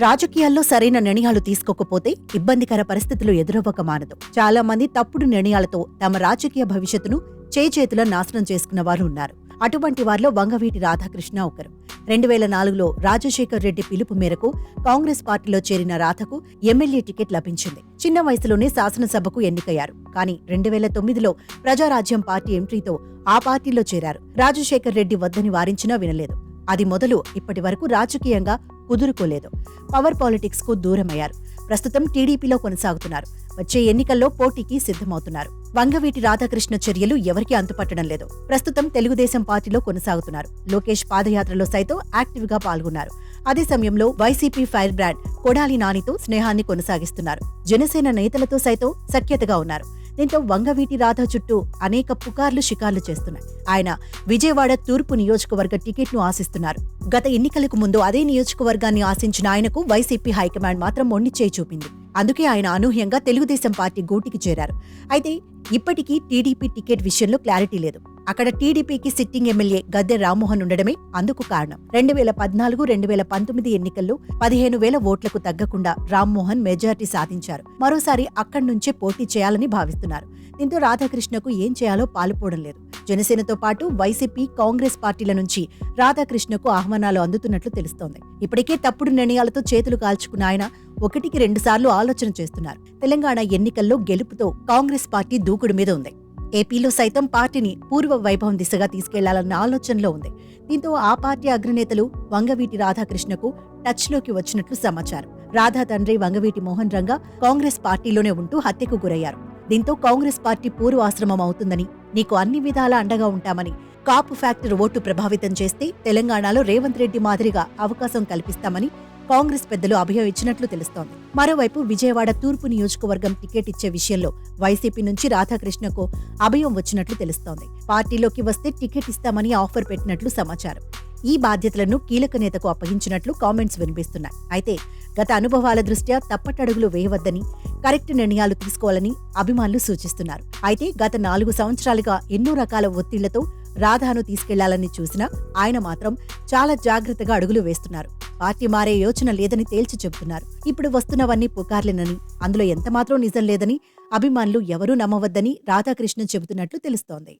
రాజకీయాల్లో సరైన నిర్ణయాలు తీసుకోకపోతే ఇబ్బందికర పరిస్థితులు ఎదురవ్వక మానదు. చాలా మంది తప్పుడు నిర్ణయాలతో తమ రాజకీయ భవిష్యత్తును చేచేతుల నాశనం చేసుకున్న వారు ఉన్నారు. అటువంటి వారిలో వంగవీటి రాధాకృష్ణ ఒకరు. రెండు వేల నాలుగులో రాజశేఖర్ రెడ్డి పిలుపు మేరకు కాంగ్రెస్ పార్టీలో చేరిన రాధకు ఎమ్మెల్యే టికెట్ లభించింది. చిన్న వయసులోనే శాసనసభకు ఎన్నికయ్యారు. కానీ రెండు వేల తొమ్మిదిలో ప్రజారాజ్యం పార్టీ ఎంట్రీతో ఆ పార్టీలో చేరారు. రాజశేఖర్ రెడ్డి వద్దని వారించినా వినలేదు. అది మొదలు ఇప్పటి వరకు రాజకీయంగా కుదురుకోలేదు. పవర్ పాలిటిక్స్కు దూరమయ్యారు. ప్రస్తుతం టీడీపీలో కొనసాగుతున్నారు. వచ్చే ఎన్నికల్లో పోటీకి సిద్ధమవుతున్నారు. వంగవీటి రాధాకృష్ణ చర్యలు ఎవరికీ అంతుపట్టడం లేదు. ప్రస్తుతం తెలుగుదేశం పార్టీలో కొనసాగుతున్నారు. లోకేష్ పాదయాత్రలో సైతం యాక్టివ్గా పాల్గొన్నారు. అదే సమయంలో వైసీపీ ఫైర్ బ్రాండ్ కొడాలి నానితో స్నేహాన్ని కొనసాగిస్తున్నారు. జనసేన నేతలతో సైతం సఖ్యతగా ఉన్నారు. దీంతో వంగవీటి రాధ చుట్టూ అనేక పుకార్లు షికార్లు చేస్తున్నాయి. ఆయన విజయవాడ తూర్పు నియోజకవర్గ టికెట్ను ఆశిస్తున్నారు. గత ఎన్నికలకు ముందు అదే నియోజకవర్గాన్ని ఆశించిన ఆయనకు వైసీపీ హైకమాండ్ మాత్రం మొండిచేయి చూపింది. అందుకే ఆయన అనూహ్యంగా తెలుగుదేశం పార్టీ గూటికి చేరారు. అయితే ఇప్పటికీ టీడీపీ టికెట్ విషయంలో క్లారిటీ లేదు. అక్కడ టీడీపీకి సిట్టింగ్ ఎమ్మెల్యే గద్దె రామ్మోహన్ ఉండడమే అందుకు కారణం. రెండు వేల పద్నాలుగు రెండు వేల పంతొమ్మిది ఎన్నికల్లో పదిహేను వేల ఓట్లకు తగ్గకుండా రామ్మోహన్ మెజార్టీ సాధించారు. మరోసారి అక్కడి నుంచే పోటీ చేయాలని భావిస్తున్నారు. దీంతో రాధాకృష్ణకు ఏం చేయాలో పాలుపోవడం లేదు. జనసేనతో పాటు వైసీపీ కాంగ్రెస్ పార్టీల నుంచి రాధాకృష్ణకు ఆహ్వానాలు అందుతున్నట్లు తెలుస్తోంది. ఇప్పటికే తప్పుడు నిర్ణయాలతో చేతులు కాల్చుకున్న ఆయన ఒకటికి రెండు సార్లు ఆలోచన చేస్తున్నారు. తెలంగాణ ఎన్నికల్లో గెలుపుతో కాంగ్రెస్ పార్టీ దూకుడు మీద ఉంది. ఏపీలో సైతం పార్టీని పూర్వ వైభవం దిశగా తీసుకెళ్ళాలన్న ఆలోచనలో ఉంది. దీంతో ఆ పార్టీ అగ్రనేతలు వంగవీటి రాధాకృష్ణకు టచ్లోకి వచ్చినట్లు సమాచారం. రాధా తండ్రి వంగవీటి మోహన్ రంగా కాంగ్రెస్ పార్టీలోనే ఉంటూ హత్యకు గురయ్యారు. దీంతో కాంగ్రెస్ పార్టీ పూర్వ ఆశ్రమం అవుతుందని నీకు అన్ని విధాలా అండగా ఉంటామని కాపు ఫ్యాక్టర్ ఓటు ప్రభావితం చేస్తే తెలంగాణలో రేవంత్ రెడ్డి మాదిరిగా అవకాశం కల్పిస్తామని కాంగ్రెస్ పెద్దలు అభయం ఇచ్చినట్లు తెలుస్తోంది. మరోవైపు విజయవాడ తూర్పు నియోజకవర్గం టికెట్ ఇచ్చే విషయంలో వైసీపీ నుంచి రాధాకృష్ణకు అభయం వచ్చినట్లు తెలుస్తోంది. పార్టీలోకి వస్తే టికెట్ ఇస్తామని ఆఫర్ పెట్టినట్లు సమాచారం. ఈ బాధ్యతలను కీలక నేతకు అప్పగించినట్లు కామెంట్స్ వినిపిస్తున్నాయి. అయితే గత అనుభవాల దృష్ట్యా తప్పటడుగులు వేయవద్దని కరెక్ట్ నిర్ణయాలు తీసుకోవాలని అభిమానులు సూచిస్తున్నారు. అయితే గత నాలుగు సంవత్సరాలుగా ఎన్నో రకాల ఒత్తిళ్ళతో రాధాను తీసుకెళ్ళాలని చూసినా ఆయన మాత్రం చాలా జాగ్రత్తగా అడుగులు వేస్తున్నారు. పార్టీ మారే యోచన లేదని తేల్చి చెబుతున్నారు. ఇప్పుడు వస్తున్నవన్నీ పుకార్లేనని అందులో ఎంతమాత్రం నిజం లేదని అభిమానులు ఎవరూ నమ్మవద్దని రాధాకృష్ణ చెబుతున్నట్లు తెలుస్తోంది.